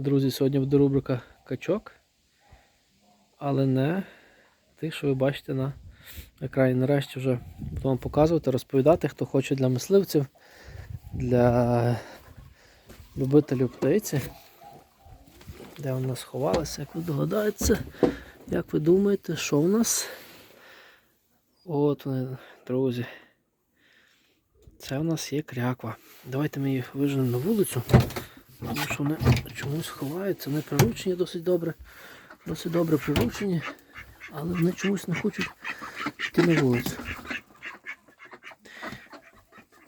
Друзі, сьогодні буде рубрика качок, але не тих, що ви бачите на екрані. Нарешті вже буду вам показувати, розповідати, хто хоче для мисливців, для любителів птиці. Де вони сховалися, як ви догадаєтеся, як ви думаєте, що в нас? От вони, друзі. Це у нас є кряква. Давайте ми їх виженемо на вулицю. Тому що вони чомусь ховаються, вони приручені досить добре. Досить добре приручені, але вони чомусь не хочуть йти на вулицю.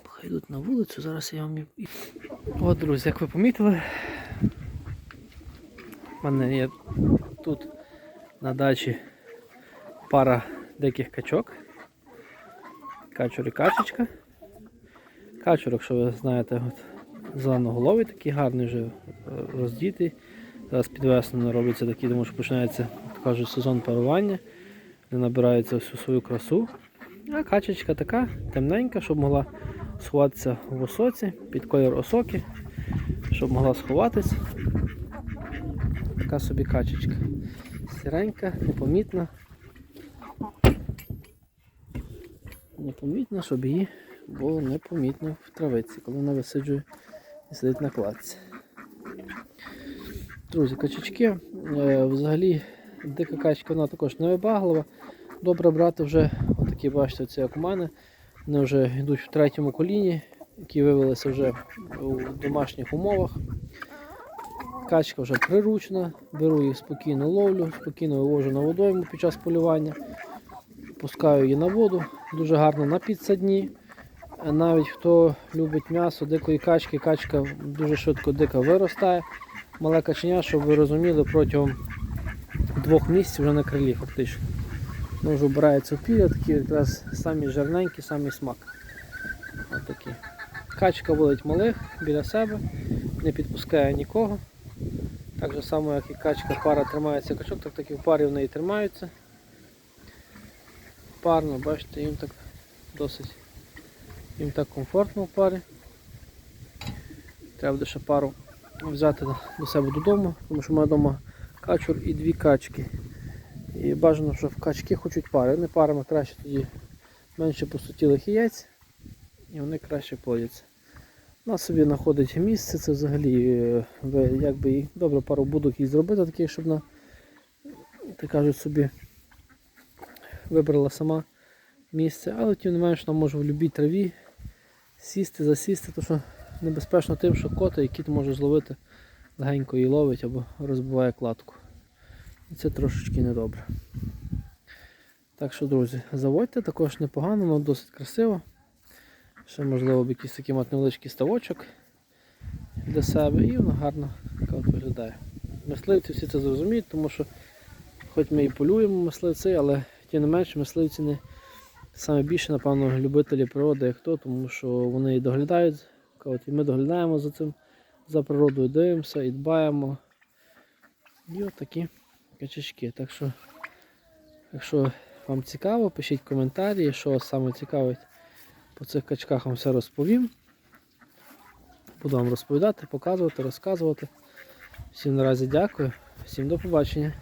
Хай йдуть на вулицю, зараз я вам. От, друзі, як ви помітили, в мене є тут на дачі пара диких качок. Качур і качечка. Качур, якщо ви знаєте, от, зеленоголовий такий гарний вже е, роздітий. Зараз під весну робиться такий, тому що починається, кажуть, сезон парування. Вони набираються всю свою красу. А качечка така темненька, щоб могла сховатися в осоці, під колір осоки, щоб могла сховатись. Така собі качечка. Сіренька, непомітна. Непомітна, щоб її було непомітно в травиці, коли вона висиджує і сидить на кладці. Друзі, качечки, е, взагалі дика качка вона також невибаглива. Добре брати вже, отакі бачите, це як у мене. Вони вже йдуть в третьому коліні, які вивелися вже у домашніх умовах. Качка вже приручна, беру їх спокійно ловлю, спокійно вивожу на водойму під час полювання, пускаю її на воду, дуже гарно на підсадні. Навіть хто любить м'ясо дикої качки, качка дуже швидко дика виростає. Мале каченя, щоб ви розуміли, протягом двох місяців вже на крилі фактично. Ну, вже вбирається в пір'я, такі якраз самі жирненькі, самі смак. Ось такі. Качка волить малих біля себе, не підпускає нікого. Так же само, як і качка пара тримається качок, так так і в парі в неї тримаються. Парно, бачите, їм так досить їм так комфортно в парі. Треба буде ще пару взяти до себе додому, тому що в мене вдома качур і дві качки. І бажано, що в качки хочуть пари. Вони парами краще тоді менше пустотілих яєць і вони краще плодяться. Нас собі знаходить місце, це взагалі е, якби добре пару будок їй зробити, таких, щоб вона, так кажуть, собі вибрала сама місце, але тим не менш вона може в будь-якій траві сісти, засісти, то що небезпечно тим, що кота і кіт може зловити, легенько її ловить або розбиває кладку. І це трошечки недобре. Так що, друзі, заводьте, також непогано, воно досить красиво. Ще можливо б якийсь такий мати невеличкий ставочок для себе і воно гарно виглядає. Мисливці всі це зрозуміють, тому що хоч ми і полюємо мисливці, але тим не менше мисливці не саме більше, напевно, любителі природи, як хто, тому що вони і доглядають, і ми доглядаємо за цим, за природою, дивимося і дбаємо. І от такі качечки. Так що, якщо вам цікаво, пишіть коментарі, що вас саме цікавить. По цих качках вам все розповім. Буду вам розповідати, показувати, розказувати. Всім наразі дякую, всім до побачення.